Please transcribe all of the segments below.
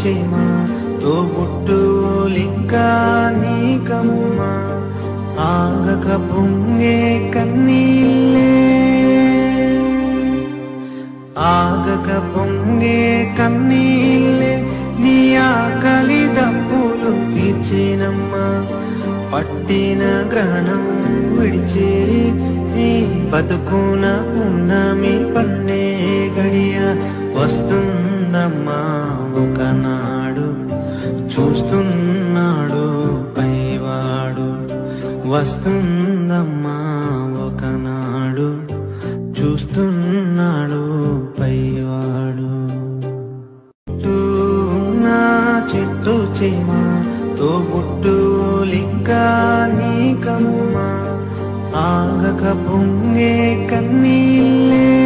చేమ తోబుట్టులింకా నీకమ్మ. ఆగక పొంగే కన్నీళ్ళే. ఆగక పొంగే కన్నీళ్ళే. నీ ఆకలి దప్పులు తీర్చేనమ్మా. పట్టిన గ్రహణం విడిచే నీ బతుకున ఉన్న మీ పన్నే గడియ వస్తుందమ్మా. నాడు చూస్తున్నాడు పైవాడు. వస్తుందమ్మా ఒకనాడు చూస్తున్నాడు పైవాడు. చుట్టూ ఉన్న చెట్టు చేమ తోబుట్టులింకా నీకమ్మ. ఆగక పొంగే కన్నీళ్ళే.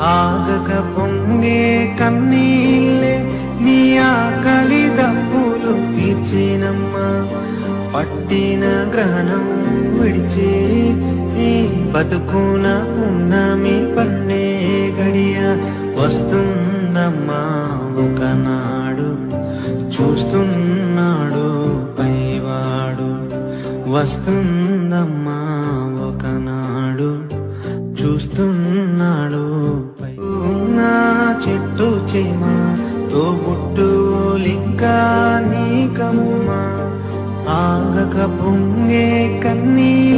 ఆగక పొంగే కన్నీళ్ళే నీ ఆకలి దప్పులు తీర్చేనమ్మా. పట్టిన గ్రహణం విడిచే నీ బతుకున ఉన్న మీ పన్నే గడియ వస్తుందమ్మా ఒకనాడు. చూస్తున్నాడు పైవాడు. వస్తుందమ్మా ఒకనాడు. చూస్తున్నాడు చెట్టు చేమ తోబుట్టులింకా నీకమ్మ. ఆగక పొంగే కన్నీ